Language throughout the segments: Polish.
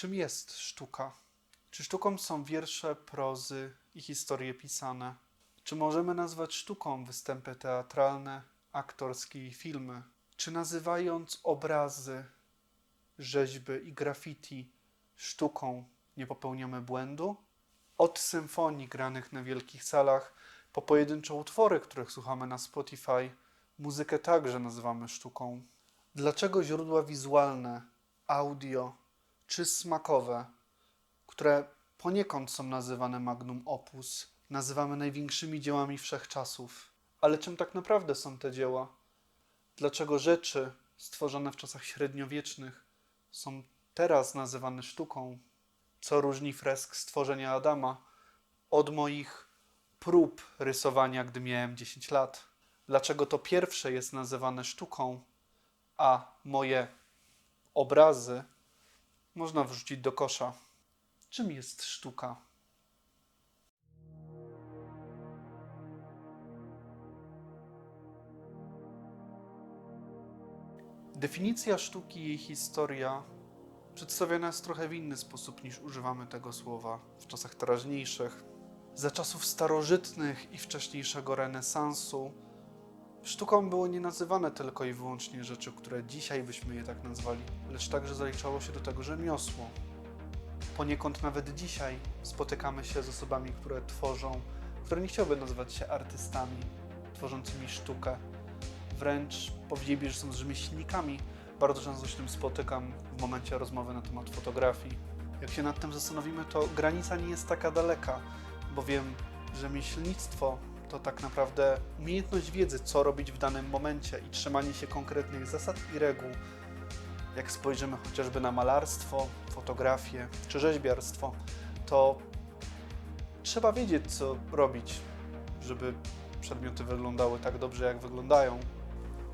Czym jest sztuka? Czy sztuką są wiersze, prozy i historie pisane? Czy możemy nazwać sztuką występy teatralne, aktorskie i filmy? Czy nazywając obrazy, rzeźby i graffiti sztuką nie popełniamy błędu? Od symfonii granych na wielkich salach po pojedyncze utwory, których słuchamy na Spotify, muzykę także nazywamy sztuką. Dlaczego źródła wizualne, audio czy smakowe, które poniekąd są nazywane magnum opus, nazywamy największymi dziełami wszechczasów? Ale czym tak naprawdę są te dzieła? Dlaczego rzeczy stworzone w czasach średniowiecznych są teraz nazywane sztuką? Co różni fresk stworzenia Adama od moich prób rysowania, gdy miałem 10 lat? Dlaczego to pierwsze jest nazywane sztuką, a moje obrazy można wrzucić do kosza? Czym jest sztuka? Definicja sztuki i jej historia przedstawiona jest trochę w inny sposób niż używamy tego słowa w czasach teraźniejszych. Za czasów starożytnych i wcześniejszego renesansu sztuką było nie nazywane tylko i wyłącznie rzeczy, które dzisiaj byśmy je tak nazwali, lecz także zaliczało się do tego rzemiosło. Poniekąd nawet dzisiaj spotykamy się z osobami, które tworzą, które nie chciałyby nazywać się artystami, tworzącymi sztukę. Wręcz powiedzieliby, że są rzemieślnikami. Bardzo często się tym spotykam w momencie rozmowy na temat fotografii. Jak się nad tym zastanowimy, to granica nie jest taka daleka, bowiem rzemieślnictwo to tak naprawdę umiejętność wiedzy, co robić w danym momencie i trzymanie się konkretnych zasad i reguł. Jak spojrzymy chociażby na malarstwo, fotografię czy rzeźbiarstwo, to trzeba wiedzieć, co robić, żeby przedmioty wyglądały tak dobrze, jak wyglądają.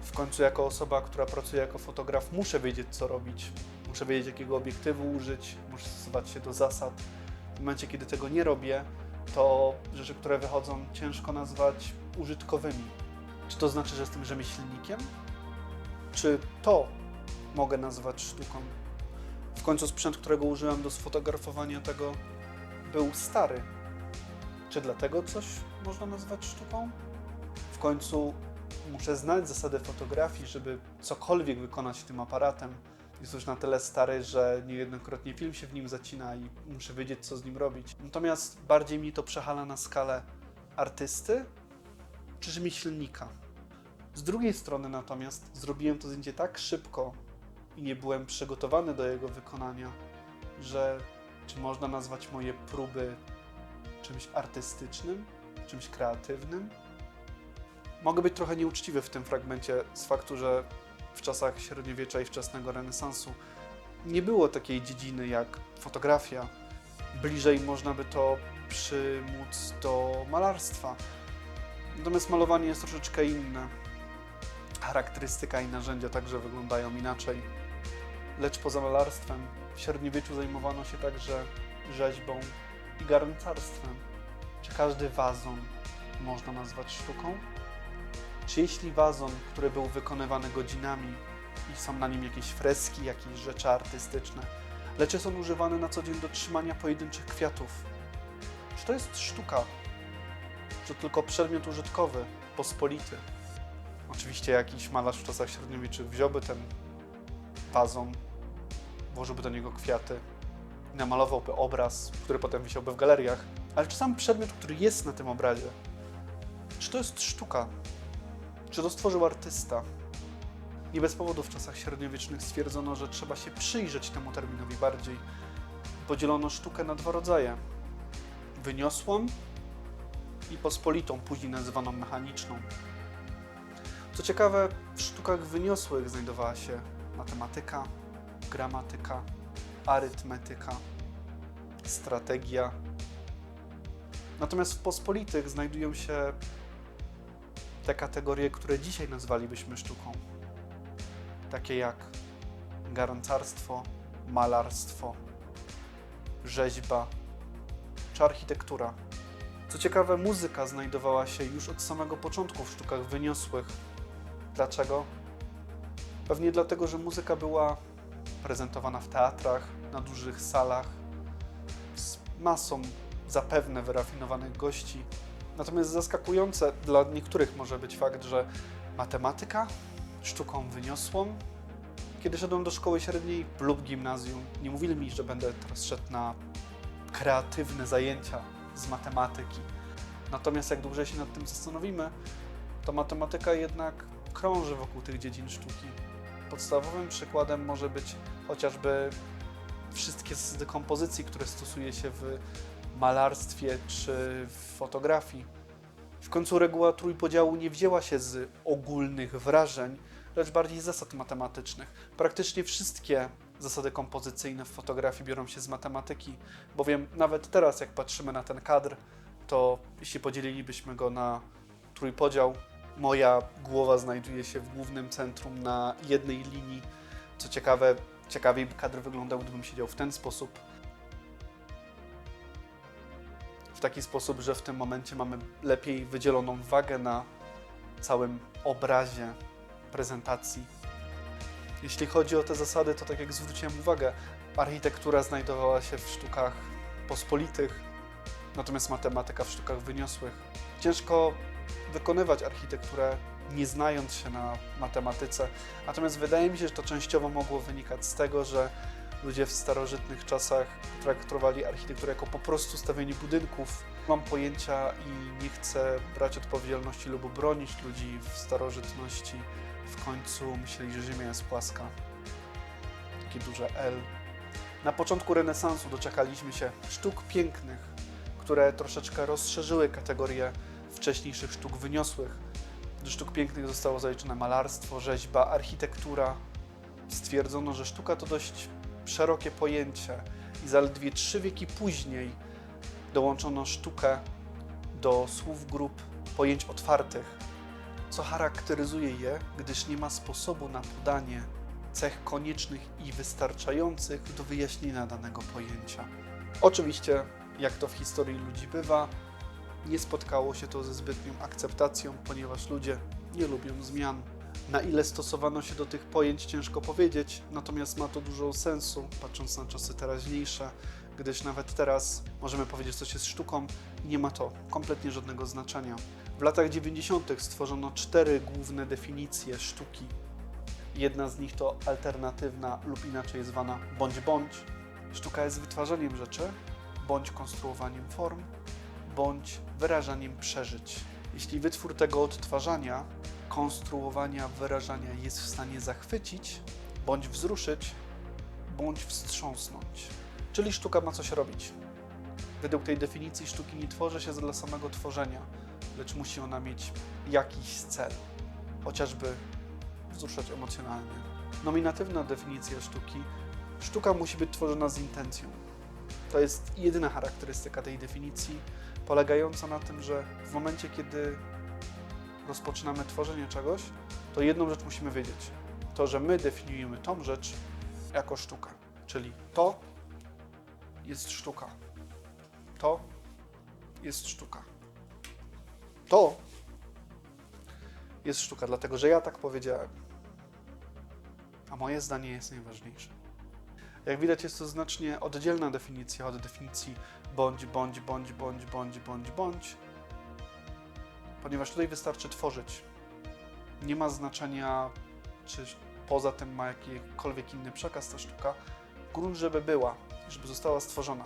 W końcu, jako osoba, która pracuje jako fotograf, muszę wiedzieć, co robić. Muszę wiedzieć, jakiego obiektywu użyć, muszę stosować się do zasad. W momencie, kiedy tego nie robię, to rzeczy, które wychodzą, ciężko nazwać użytkowymi. Czy to znaczy, że jestem rzemieślnikiem? Czy to mogę nazwać sztuką? W końcu sprzęt, którego użyłem do sfotografowania tego, był stary. Czy dlatego coś można nazwać sztuką? W końcu muszę znać zasady fotografii, żeby cokolwiek wykonać tym aparatem. Jest już na tyle stary, że niejednokrotnie film się w nim zacina i muszę wiedzieć, co z nim robić. Natomiast bardziej mi to przehala na skalę artysty czy rzemieślnika. Z drugiej strony natomiast zrobiłem to zdjęcie tak szybko i nie byłem przygotowany do jego wykonania, że czy można nazwać moje próby czymś artystycznym, czymś kreatywnym? Mogę być trochę nieuczciwy w tym fragmencie z faktu, że w czasach średniowiecza i wczesnego renesansu nie było takiej dziedziny jak fotografia. Bliżej można by to przymóc do malarstwa. Natomiast malowanie jest troszeczkę inne. Charakterystyka i narzędzia także wyglądają inaczej. Lecz poza malarstwem w średniowieczu zajmowano się także rzeźbą i garncarstwem. Czy każdy wazon można nazwać sztuką? Czy jeśli wazon, który był wykonywany godzinami i są na nim jakieś freski, jakieś rzeczy artystyczne, lecz jest on używany na co dzień do trzymania pojedynczych kwiatów, czy to jest sztuka? Czy tylko przedmiot użytkowy, pospolity? Oczywiście jakiś malarz w czasach średniowiecznych wziąłby ten wazon, włożyłby do niego kwiaty namalowałby obraz, który potem wisiałby w galeriach. Ale czy sam przedmiot, który jest na tym obrazie, czy to jest sztuka? Czy to stworzył artysta? Nie bez powodu w czasach średniowiecznych stwierdzono, że trzeba się przyjrzeć temu terminowi bardziej. Podzielono sztukę na dwa rodzaje: wyniosłą i pospolitą, później nazywaną mechaniczną. Co ciekawe, w sztukach wyniosłych znajdowała się matematyka, gramatyka, arytmetyka, strategia. Natomiast w pospolitych znajdują się te kategorie, które dzisiaj nazwalibyśmy sztuką. Takie jak garncarstwo, malarstwo, rzeźba czy architektura. Co ciekawe, muzyka znajdowała się już od samego początku w sztukach wyniosłych. Dlaczego? Pewnie dlatego, że muzyka była prezentowana w teatrach, na dużych salach z masą zapewne wyrafinowanych gości. Natomiast zaskakujące dla niektórych może być fakt, że matematyka sztuką wyniosłą. Kiedy szedłem do szkoły średniej lub gimnazjum, nie mówili mi, że będę teraz szedł na kreatywne zajęcia z matematyki. Natomiast jak dłużej się nad tym zastanowimy, to matematyka jednak krąży wokół tych dziedzin sztuki. Podstawowym przykładem może być chociażby wszystkie zasady kompozycji, które stosuje się w malarstwie czy w fotografii. W końcu reguła trójpodziału nie wzięła się z ogólnych wrażeń, lecz bardziej zasad matematycznych. Praktycznie wszystkie zasady kompozycyjne w fotografii biorą się z matematyki, bowiem nawet teraz, jak patrzymy na ten kadr, to jeśli podzielilibyśmy go na trójpodział, moja głowa znajduje się w głównym centrum na jednej linii. Co ciekawe, ciekawiej by kadr wyglądał, gdybym siedział w ten sposób. W taki sposób, że w tym momencie mamy lepiej wydzieloną wagę na całym obrazie prezentacji. Jeśli chodzi o te zasady, to tak jak zwróciłem uwagę, architektura znajdowała się w sztukach pospolitych, natomiast matematyka w sztukach wyniosłych. Ciężko wykonywać architekturę nie znając się na matematyce, natomiast wydaje mi się, że to częściowo mogło wynikać z tego, że ludzie w starożytnych czasach traktowali architekturę jako po prostu stawianie budynków. Mam pojęcia i nie chcę brać odpowiedzialności lub bronić ludzi w starożytności. W końcu myśleli, że Ziemia jest płaska. Takie duże L. Na początku renesansu doczekaliśmy się sztuk pięknych, które troszeczkę rozszerzyły kategorię wcześniejszych sztuk wyniosłych. Do sztuk pięknych zostało zaliczone malarstwo, rzeźba, architektura. Stwierdzono, że sztuka to dość szerokie pojęcie i zaledwie trzy wieki później dołączono sztukę do słów grup pojęć otwartych, co charakteryzuje je, gdyż nie ma sposobu na podanie cech koniecznych i wystarczających do wyjaśnienia danego pojęcia. Oczywiście, jak to w historii ludzi bywa, nie spotkało się to ze zbytnią akceptacją, ponieważ ludzie nie lubią zmian. Na ile stosowano się do tych pojęć, ciężko powiedzieć, natomiast ma to dużo sensu, patrząc na czasy teraźniejsze, gdyż nawet teraz możemy powiedzieć, coś jest sztuką nie ma to kompletnie żadnego znaczenia. W latach 90. stworzono cztery główne definicje sztuki. Jedna z nich to alternatywna lub inaczej zwana bądź bądź. Sztuka jest wytwarzaniem rzeczy, bądź konstruowaniem form, bądź wyrażaniem przeżyć. Jeśli wytwór tego odtwarzania, konstruowania, wyrażania jest w stanie zachwycić, bądź wzruszyć, bądź wstrząsnąć. Czyli sztuka ma coś robić. Według tej definicji sztuki nie tworzy się dla samego tworzenia, lecz musi ona mieć jakiś cel, chociażby wzruszać emocjonalnie. Nominatywna definicja sztuki: sztuka musi być tworzona z intencją. To jest jedyna charakterystyka tej definicji, polegająca na tym, że w momencie, kiedy rozpoczynamy tworzenie czegoś, to jedną rzecz musimy wiedzieć. To, że my definiujemy tą rzecz jako sztuka. Czyli to jest sztuka. To jest sztuka. To jest sztuka, dlatego że ja tak powiedziałem. A moje zdanie jest najważniejsze. Jak widać, jest to znacznie oddzielna definicja od definicji bądź, bądź, bądź, bądź, bądź, bądź, bądź, ponieważ tutaj wystarczy tworzyć. Nie ma znaczenia, czy poza tym ma jakikolwiek inny przekaz ta sztuka. Grunt, żeby była, żeby została stworzona.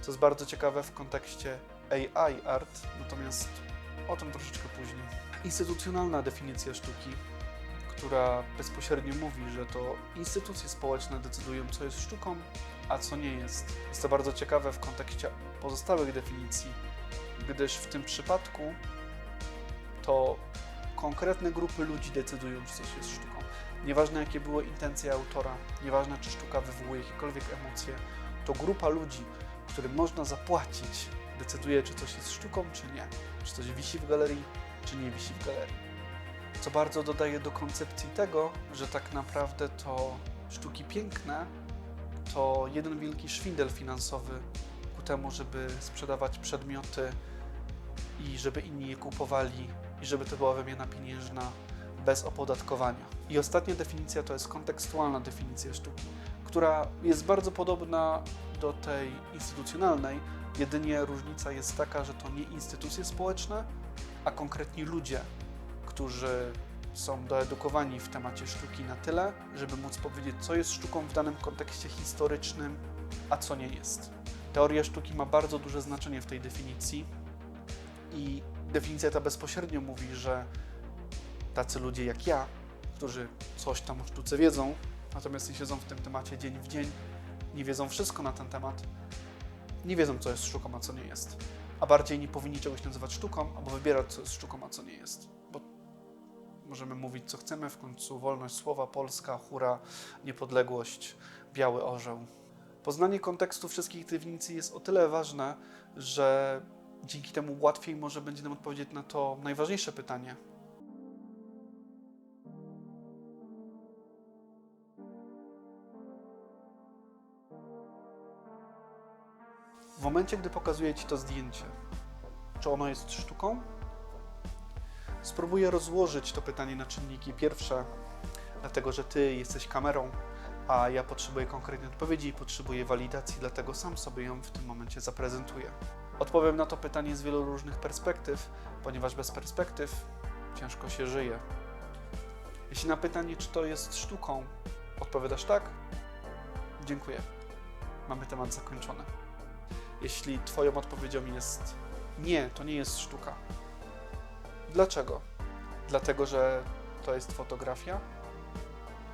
Co jest bardzo ciekawe w kontekście AI art, natomiast o tym troszeczkę później. Instytucjonalna definicja sztuki, która bezpośrednio mówi, że to instytucje społeczne decydują, co jest sztuką, a co nie jest. Jest to bardzo ciekawe w kontekście pozostałych definicji, gdyż w tym przypadku to konkretne grupy ludzi decydują, czy coś jest sztuką. Nieważne jakie były intencje autora, nieważne czy sztuka wywołuje jakiekolwiek emocje, to grupa ludzi, którym można zapłacić, decyduje, czy coś jest sztuką, czy nie. Czy coś wisi w galerii, czy nie wisi w galerii. Co bardzo dodaje do koncepcji tego, że tak naprawdę to sztuki piękne to jeden wielki szwindel finansowy ku temu, żeby sprzedawać przedmioty i żeby inni je kupowali i żeby to była wymiana pieniężna, bez opodatkowania. I ostatnia definicja to jest kontekstualna definicja sztuki, która jest bardzo podobna do tej instytucjonalnej, jedynie różnica jest taka, że to nie instytucje społeczne, a konkretni ludzie, którzy są doedukowani w temacie sztuki na tyle, żeby móc powiedzieć, co jest sztuką w danym kontekście historycznym, a co nie jest. Teoria sztuki ma bardzo duże znaczenie w tej definicji i definicja ta bezpośrednio mówi, że tacy ludzie jak ja, którzy coś tam o sztuce wiedzą, natomiast nie siedzą w tym temacie dzień w dzień, nie wiedzą wszystko na ten temat, nie wiedzą, co jest sztuką, a co nie jest. A bardziej nie powinni czegoś nazywać sztuką, albo wybierać, co jest sztuką, a co nie jest. Bo możemy mówić, co chcemy, w końcu wolność słowa, Polska, hura, niepodległość, biały orzeł. Poznanie kontekstu wszystkich definicji jest o tyle ważne, że dzięki temu łatwiej może będzie nam odpowiedzieć na to najważniejsze pytanie. W momencie, gdy pokazuję Ci to zdjęcie, czy ono jest sztuką? Spróbuję rozłożyć to pytanie na czynniki pierwsze, dlatego że Ty jesteś kamerą, a ja potrzebuję konkretnej odpowiedzi i potrzebuję walidacji, dlatego sam sobie ją w tym momencie zaprezentuję. Odpowiem na to pytanie z wielu różnych perspektyw, ponieważ bez perspektyw ciężko się żyje. Jeśli na pytanie, czy to jest sztuką, odpowiadasz tak, dziękuję. Mamy temat zakończony. Jeśli Twoją odpowiedzią jest nie, to nie jest sztuka. Dlaczego? Dlatego, że to jest fotografia?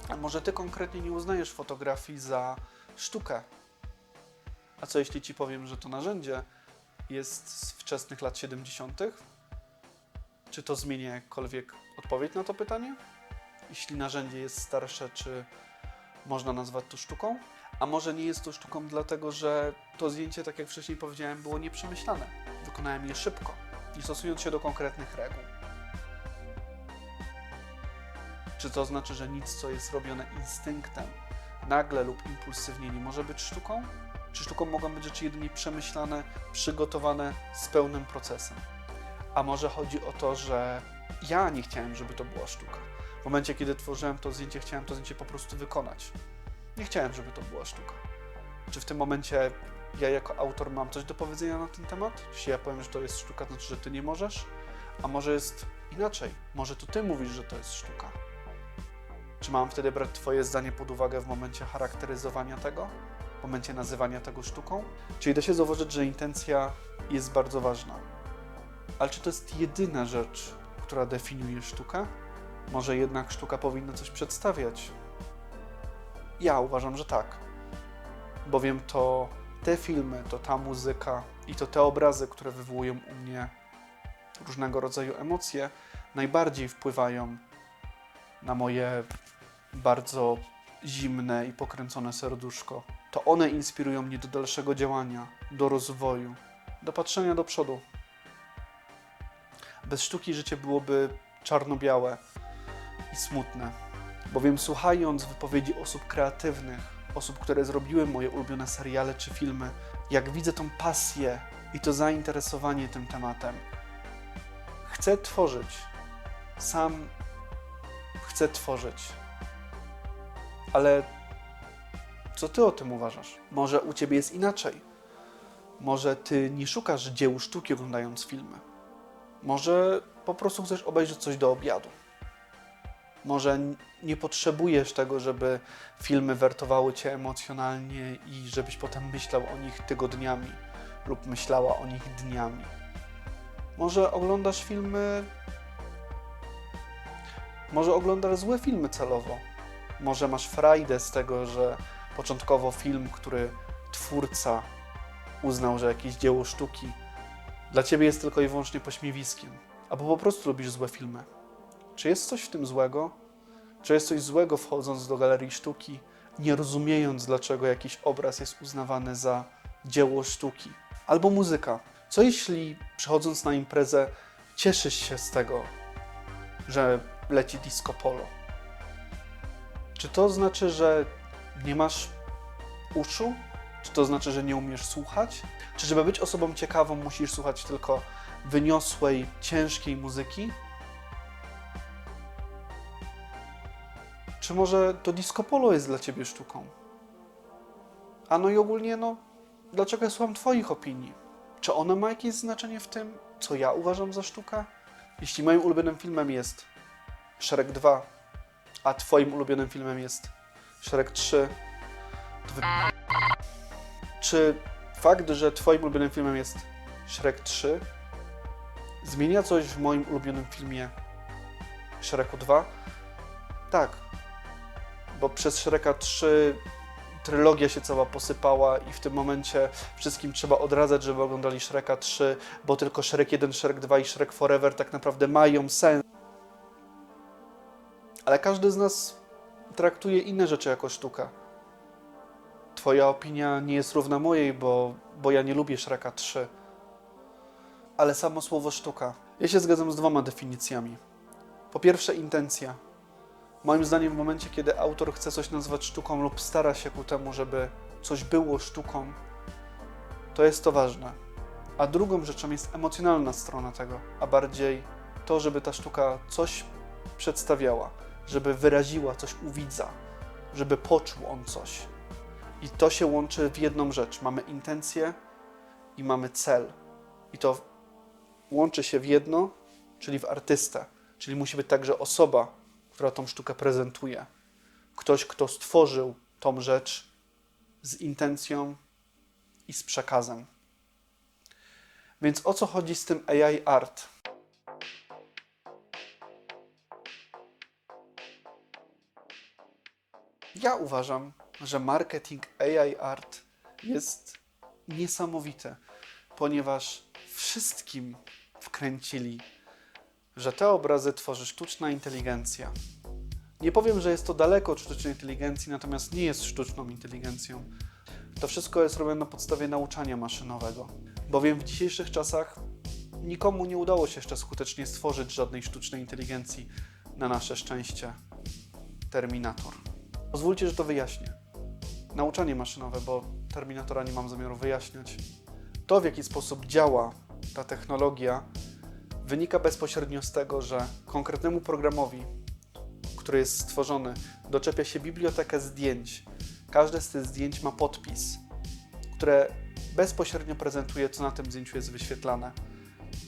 A może Ty konkretnie nie uznajesz fotografii za sztukę? A co jeśli Ci powiem, że to narzędzie jest z wczesnych lat 70.? Czy to zmienia jakkolwiek odpowiedź na to pytanie? Jeśli narzędzie jest starsze, czy można nazwać to sztuką? A może nie jest to sztuką dlatego, że to zdjęcie, tak jak wcześniej powiedziałem, było nieprzemyślane. Wykonałem je szybko, nie stosując się do konkretnych reguł. Czy to znaczy, że nic, co jest robione instynktem, nagle lub impulsywnie, nie może być sztuką? Czy sztuką mogą być rzeczy jedynie przemyślane, przygotowane z pełnym procesem? A może chodzi o to, że ja nie chciałem, żeby to była sztuka. W momencie, kiedy tworzyłem to zdjęcie, chciałem to zdjęcie po prostu wykonać. Nie chciałem, żeby to była sztuka. Czy w tym momencie ja jako autor mam coś do powiedzenia na ten temat? Jeśli ja powiem, że to jest sztuka, to znaczy, że ty nie możesz? A może jest inaczej? Może to ty mówisz, że to jest sztuka? Czy mam wtedy brać twoje zdanie pod uwagę w momencie charakteryzowania tego? W momencie nazywania tego sztuką? Czyli da się zauważyć, że intencja jest bardzo ważna. Ale czy to jest jedyna rzecz, która definiuje sztukę? Może jednak sztuka powinna coś przedstawiać? Ja uważam, że tak. Bowiem to te filmy, to ta muzyka i to te obrazy, które wywołują u mnie różnego rodzaju emocje, najbardziej wpływają na moje bardzo zimne i pokręcone serduszko. To one inspirują mnie do dalszego działania, do rozwoju, do patrzenia do przodu. Bez sztuki życie byłoby czarno-białe i smutne. Bowiem słuchając wypowiedzi osób kreatywnych, osób, które zrobiły moje ulubione seriale czy filmy, jak widzę tą pasję i to zainteresowanie tym tematem, chcę tworzyć. Sam chcę tworzyć. Ale co ty o tym uważasz? Może u ciebie jest inaczej? Może ty nie szukasz dzieł sztuki oglądając filmy? Może po prostu chcesz obejrzeć coś do obiadu? Może nie potrzebujesz tego, żeby filmy wertowały cię emocjonalnie i żebyś potem myślał o nich tygodniami lub myślała o nich dniami. Może oglądasz filmy. Może oglądasz złe filmy celowo. Może masz frajdę z tego, że początkowo film, który twórca uznał, że jakieś dzieło sztuki dla ciebie jest tylko i wyłącznie pośmiewiskiem, albo po prostu lubisz złe filmy. Czy jest coś w tym złego? Czy jest coś złego wchodząc do galerii sztuki, nie rozumiejąc, dlaczego jakiś obraz jest uznawany za dzieło sztuki? Albo muzyka. Co jeśli przychodząc na imprezę cieszysz się z tego, że leci disco polo? Czy to znaczy, że nie masz uszu? Czy to znaczy, że nie umiesz słuchać? Czy żeby być osobą ciekawą, musisz słuchać tylko wyniosłej, ciężkiej muzyki? Czy może to disco polo jest dla ciebie sztuką? A no i ogólnie, no, dlaczego ja słucham twoich opinii? Czy ono ma jakieś znaczenie w tym, co ja uważam za sztukę? Jeśli moim ulubionym filmem jest Shrek 2, a twoim ulubionym filmem jest Shrek 3, to wy... Czy fakt, że twoim ulubionym filmem jest Shrek 3 zmienia coś w moim ulubionym filmie Shreku 2? Tak. Bo przez Shreka 3 trylogia się cała posypała i w tym momencie wszystkim trzeba odradzać, żeby oglądali Shreka 3, bo tylko Shrek 1, Shrek 2 i Shrek Forever tak naprawdę mają sens. Ale każdy z nas traktuje inne rzeczy jako sztukę. Twoja opinia nie jest równa mojej, bo, bo ja nie lubię Shreka 3. Ale samo słowo sztuka. Ja się zgadzam z dwoma definicjami. Po pierwsze, intencja. Moim zdaniem, w momencie, kiedy autor chce coś nazwać sztuką lub stara się ku temu, żeby coś było sztuką, to jest to ważne. A drugą rzeczą jest emocjonalna strona tego, a bardziej to, żeby ta sztuka coś przedstawiała, żeby wyraziła coś u widza, żeby poczuł on coś. I to się łączy w jedną rzecz. Mamy intencję i mamy cel. I to łączy się w jedno, czyli w artystę. Czyli musi być także osoba, która tą sztukę prezentuje. Ktoś, kto stworzył tą rzecz z intencją i z przekazem. Więc o co chodzi z tym AI art? Ja uważam, że marketing AI art jest niesamowity, ponieważ wszystkim wkręcili, że te obrazy tworzy sztuczna inteligencja. Nie powiem, że jest to daleko od sztucznej inteligencji, natomiast nie jest sztuczną inteligencją. To wszystko jest robione na podstawie nauczania maszynowego, bowiem w dzisiejszych czasach nikomu nie udało się jeszcze skutecznie stworzyć żadnej sztucznej inteligencji na nasze szczęście. Terminator. Pozwólcie, że to wyjaśnię. Nauczanie maszynowe, bo Terminatora nie mam zamiaru wyjaśniać. To, w jaki sposób działa ta technologia, wynika bezpośrednio z tego, że konkretnemu programowi, który jest stworzony, doczepia się bibliotekę zdjęć. Każde z tych zdjęć ma podpis, które bezpośrednio prezentuje, co na tym zdjęciu jest wyświetlane.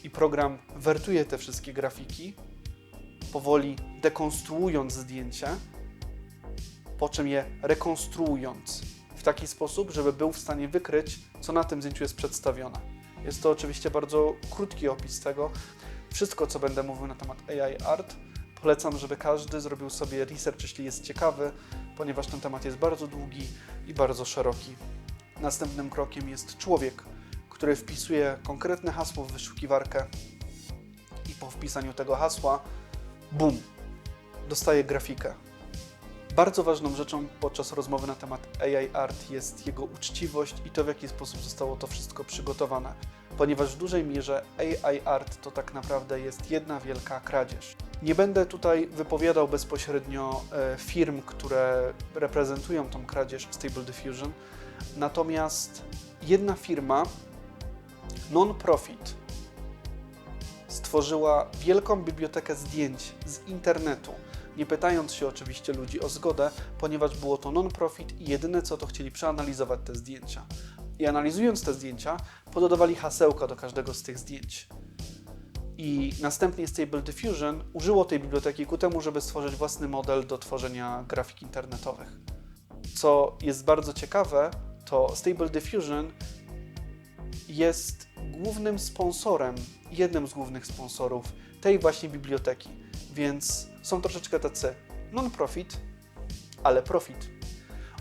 I program wertuje te wszystkie grafiki, powoli dekonstruując zdjęcie, po czym je rekonstruując w taki sposób, żeby był w stanie wykryć, co na tym zdjęciu jest przedstawione. Jest to oczywiście bardzo krótki opis tego. Wszystko, co będę mówił na temat AI art, polecam, żeby każdy zrobił sobie research, jeśli jest ciekawy, ponieważ ten temat jest bardzo długi i bardzo szeroki. Następnym krokiem jest człowiek, który wpisuje konkretne hasło w wyszukiwarkę i po wpisaniu tego hasła, bum, dostaje grafikę. Bardzo ważną rzeczą podczas rozmowy na temat AI art jest jego uczciwość i to, w jaki sposób zostało to wszystko przygotowane, ponieważ w dużej mierze AI art to tak naprawdę jest jedna wielka kradzież. Nie będę tutaj wypowiadał bezpośrednio e, firm, które reprezentują tą kradzież w Stable Diffusion, natomiast jedna firma, non-profit, stworzyła wielką bibliotekę zdjęć z internetu nie pytając się oczywiście ludzi o zgodę, ponieważ było to non-profit i jedyne co to chcieli przeanalizować te zdjęcia. I analizując te zdjęcia, pododawali hasełka do każdego z tych zdjęć. I następnie Stable Diffusion użyło tej biblioteki ku temu, żeby stworzyć własny model do tworzenia grafik internetowych. Co jest bardzo ciekawe, to Stable Diffusion jest głównym sponsorem, jednym z głównych sponsorów tej właśnie biblioteki. Więc są troszeczkę tacy non-profit, ale profit.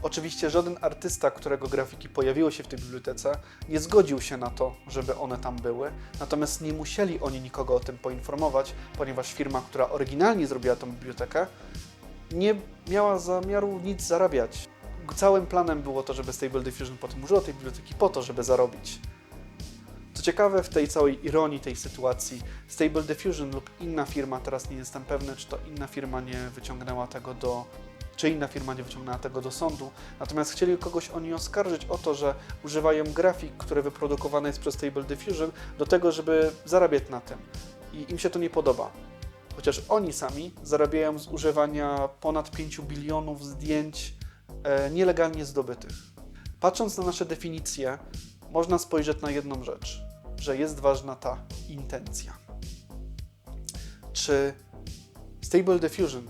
Oczywiście żaden artysta, którego grafiki pojawiły się w tej bibliotece, nie zgodził się na to, żeby one tam były, natomiast nie musieli oni nikogo o tym poinformować, ponieważ firma, która oryginalnie zrobiła tę bibliotekę, nie miała zamiaru nic zarabiać. Całym planem było to, żeby Stable Diffusion potem użyło tej biblioteki po to, żeby zarobić. Co ciekawe, w tej całej ironii tej sytuacji, Stable Diffusion lub inna firma, teraz nie jestem pewny, czy to inna firma nie wyciągnęła tego do, czy inna firma nie wyciągnęła tego do sądu, natomiast chcieli kogoś oni oskarżyć o to, że używają grafik, który wyprodukowany jest przez Stable Diffusion, do tego, żeby zarabiać na tym. I im się to nie podoba. chociaż oni sami zarabiają z używania ponad 5 bilionów zdjęć e, nielegalnie zdobytych. Patrząc na nasze definicje, można spojrzeć na jedną rzecz, że jest ważna ta intencja. Czy Stable Diffusion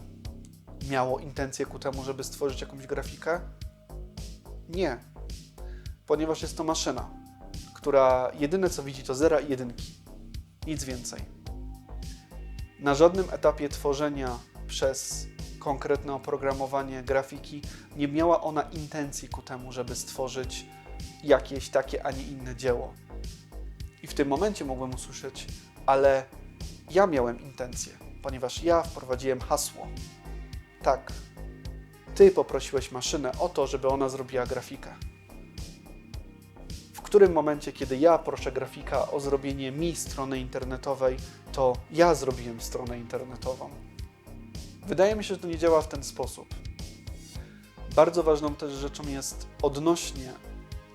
miało intencję ku temu, żeby stworzyć jakąś grafikę? Nie, ponieważ jest to maszyna, która jedyne co widzi to zera i jedynki. Nic więcej. Na żadnym etapie tworzenia przez konkretne oprogramowanie grafiki nie miała ona intencji ku temu, żeby stworzyć jakieś takie, a nie inne dzieło. I w tym momencie mogłem usłyszeć, ale ja miałem intencję, ponieważ ja wprowadziłem hasło. Tak, ty poprosiłeś maszynę o to, żeby ona zrobiła grafikę. W którym momencie, kiedy ja proszę grafika o zrobienie mi strony internetowej, to ja zrobiłem stronę internetową. Wydaje mi się, że to nie działa w ten sposób. Bardzo ważną też rzeczą jest odnośnie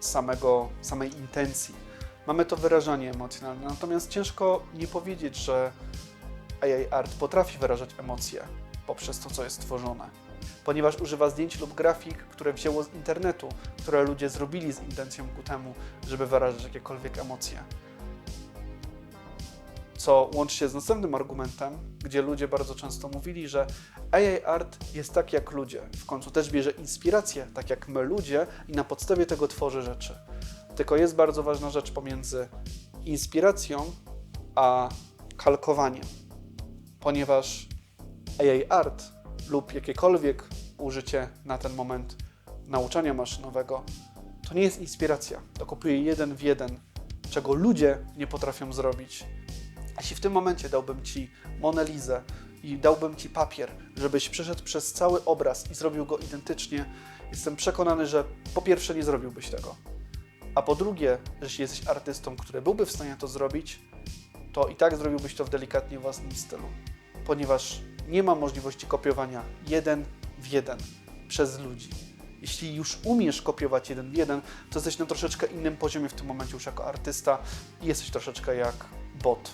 samego, samej intencji. Mamy to wyrażanie emocjonalne, natomiast ciężko nie powiedzieć, że AI Art potrafi wyrażać emocje poprzez to, co jest tworzone. Ponieważ używa zdjęć lub grafik, które wzięło z internetu, które ludzie zrobili z intencją ku temu, żeby wyrażać jakiekolwiek emocje. Co łączy się z następnym argumentem, gdzie ludzie bardzo często mówili, że AI art jest tak jak ludzie. W końcu też bierze inspirację, tak jak my ludzie, i na podstawie tego tworzy rzeczy. Tylko jest bardzo ważna rzecz pomiędzy inspiracją a kalkowaniem, ponieważ AI art lub jakiekolwiek użycie na ten moment nauczania maszynowego to nie jest inspiracja. To kopuje jeden w jeden, czego ludzie nie potrafią zrobić. Jeśli w tym momencie dałbym Ci Monelizę i dałbym Ci papier, żebyś przeszedł przez cały obraz i zrobił go identycznie, jestem przekonany, że po pierwsze nie zrobiłbyś tego. A po drugie, jeśli jesteś artystą, który byłby w stanie to zrobić, to i tak zrobiłbyś to w delikatnie własnym stylu. Ponieważ nie ma możliwości kopiowania jeden w jeden przez ludzi. Jeśli już umiesz kopiować jeden w jeden, to jesteś na troszeczkę innym poziomie w tym momencie już jako artysta i jesteś troszeczkę jak bot.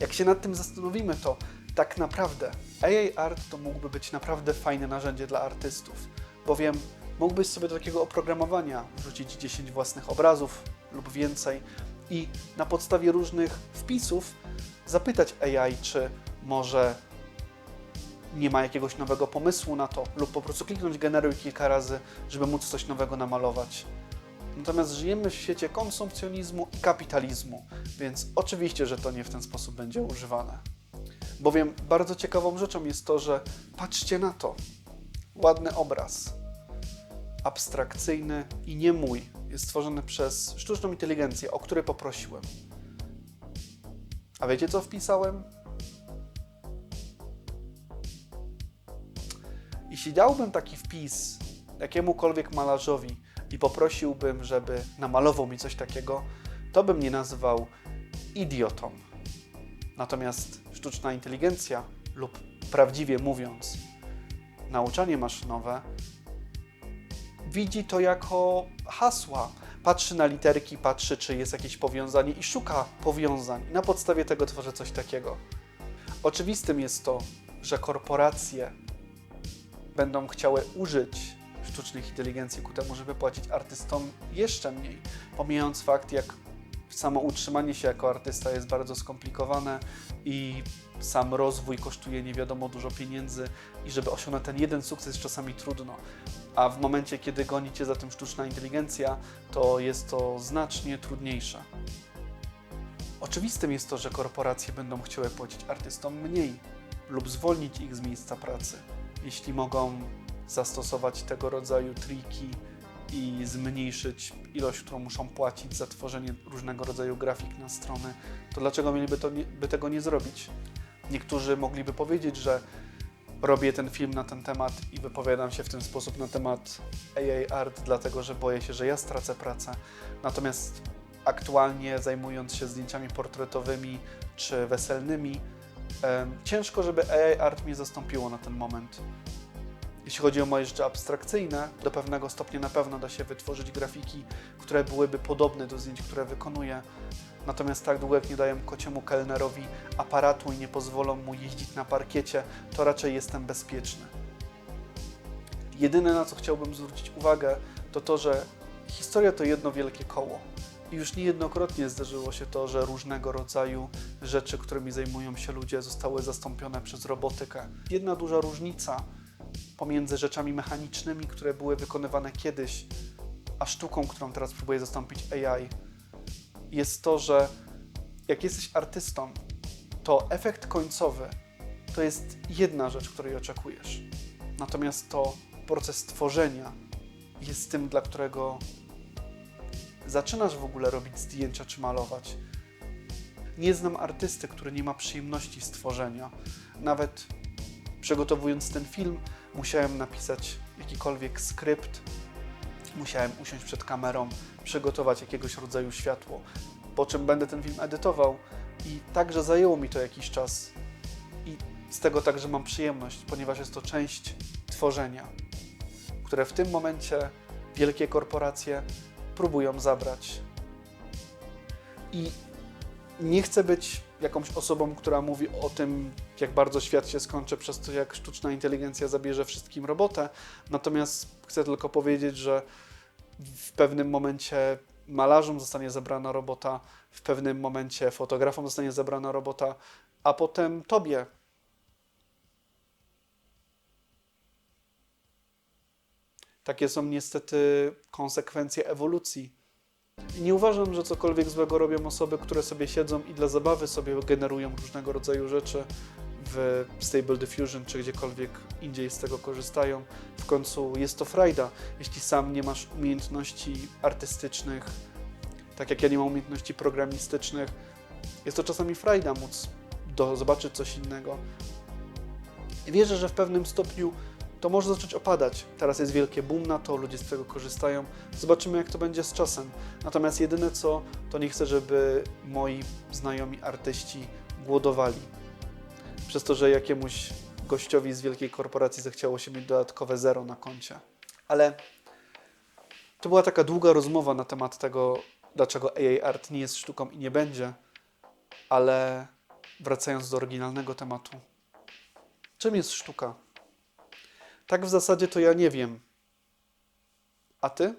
Jak się nad tym zastanowimy, to tak naprawdę AI Art to mógłby być naprawdę fajne narzędzie dla artystów, bowiem mógłbyś sobie do takiego oprogramowania wrzucić 10 własnych obrazów lub więcej i na podstawie różnych wpisów zapytać AI, czy może nie ma jakiegoś nowego pomysłu na to, lub po prostu kliknąć generuj kilka razy, żeby móc coś nowego namalować. Natomiast żyjemy w świecie konsumpcjonizmu i kapitalizmu, więc oczywiście, że to nie w ten sposób będzie używane. Bowiem bardzo ciekawą rzeczą jest to, że patrzcie na to. Ładny obraz, abstrakcyjny i nie mój, jest stworzony przez sztuczną inteligencję, o której poprosiłem. A wiecie co wpisałem? Jeśli dałbym taki wpis jakiemukolwiek malarzowi i poprosiłbym, żeby namalował mi coś takiego, to bym nie nazwał idiotą. Natomiast sztuczna inteligencja, lub prawdziwie mówiąc, nauczanie maszynowe, widzi to jako hasła. Patrzy na literki, patrzy, czy jest jakieś powiązanie i szuka powiązań. Na podstawie tego tworzy coś takiego. Oczywistym jest to, że korporacje będą chciały użyć sztucznych inteligencji ku temu, żeby płacić artystom jeszcze mniej, pomijając fakt, jak samo utrzymanie się jako artysta jest bardzo skomplikowane i sam rozwój kosztuje nie wiadomo dużo pieniędzy i żeby osiągnąć ten jeden sukces czasami trudno. A w momencie, kiedy goni cię za tym sztuczna inteligencja, to jest to znacznie trudniejsze. Oczywistym jest to, że korporacje będą chciały płacić artystom mniej lub zwolnić ich z miejsca pracy, jeśli mogą zastosować tego rodzaju triki i zmniejszyć ilość, którą muszą płacić za tworzenie różnego rodzaju grafik na strony, to dlaczego mieliby to nie, by tego nie zrobić? Niektórzy mogliby powiedzieć, że robię ten film na ten temat i wypowiadam się w ten sposób na temat AI art, dlatego że boję się, że ja stracę pracę. Natomiast aktualnie zajmując się zdjęciami portretowymi czy weselnymi, ciężko, żeby AI art mnie zastąpiło na ten moment. Jeśli chodzi o moje rzeczy abstrakcyjne, do pewnego stopnia na pewno da się wytworzyć grafiki, które byłyby podobne do zdjęć, które wykonuję. Natomiast tak długo jak nie dają kociemu kelnerowi aparatu i nie pozwolą mu jeździć na parkiecie, to raczej jestem bezpieczny. Jedyne na co chciałbym zwrócić uwagę, to to, że historia to jedno wielkie koło. I już niejednokrotnie zdarzyło się to, że różnego rodzaju rzeczy, którymi zajmują się ludzie, zostały zastąpione przez robotykę. Jedna duża różnica pomiędzy rzeczami mechanicznymi, które były wykonywane kiedyś, a sztuką, którą teraz próbuje zastąpić AI, jest to, że jak jesteś artystą, to efekt końcowy to jest jedna rzecz, której oczekujesz. Natomiast to proces tworzenia jest tym, dla którego zaczynasz w ogóle robić zdjęcia czy malować. Nie znam artysty, który nie ma przyjemności z tworzenia. Nawet przygotowując ten film, musiałem napisać jakikolwiek skrypt, musiałem usiąść przed kamerą, przygotować jakiegoś rodzaju światło, po czym będę ten film edytował i także zajęło mi to jakiś czas. I z tego także mam przyjemność, ponieważ jest to część tworzenia, które w tym momencie wielkie korporacje próbują zabrać. I nie chcę być jakąś osobą, która mówi o tym, jak bardzo świat się skończy przez to, jak sztuczna inteligencja zabierze wszystkim robotę. Natomiast chcę tylko powiedzieć, że w pewnym momencie malarzom zostanie zabrana robota, w pewnym momencie fotografom zostanie zabrana robota, a potem tobie. Takie są niestety konsekwencje ewolucji. Nie uważam, że cokolwiek złego robią osoby, które sobie siedzą i dla zabawy sobie generują różnego rodzaju rzeczy w Stable Diffusion czy gdziekolwiek indziej z tego korzystają. W końcu jest to frajda. Jeśli sam nie masz umiejętności artystycznych, tak jak ja nie mam umiejętności programistycznych, jest to czasami frajda móc do, zobaczyć coś innego. Wierzę, że w pewnym stopniu to może zacząć opadać. Teraz jest wielkie boom na to, ludzie z tego korzystają. Zobaczymy, jak to będzie z czasem. Natomiast jedyne co, to nie chcę, żeby moi znajomi artyści głodowali. Przez to, że jakiemuś gościowi z wielkiej korporacji zechciało się mieć dodatkowe zero na koncie. Ale to była taka długa rozmowa na temat tego, dlaczego AI art nie jest sztuką i nie będzie. Ale wracając do oryginalnego tematu. Czym jest sztuka? Tak w zasadzie to ja nie wiem. A ty?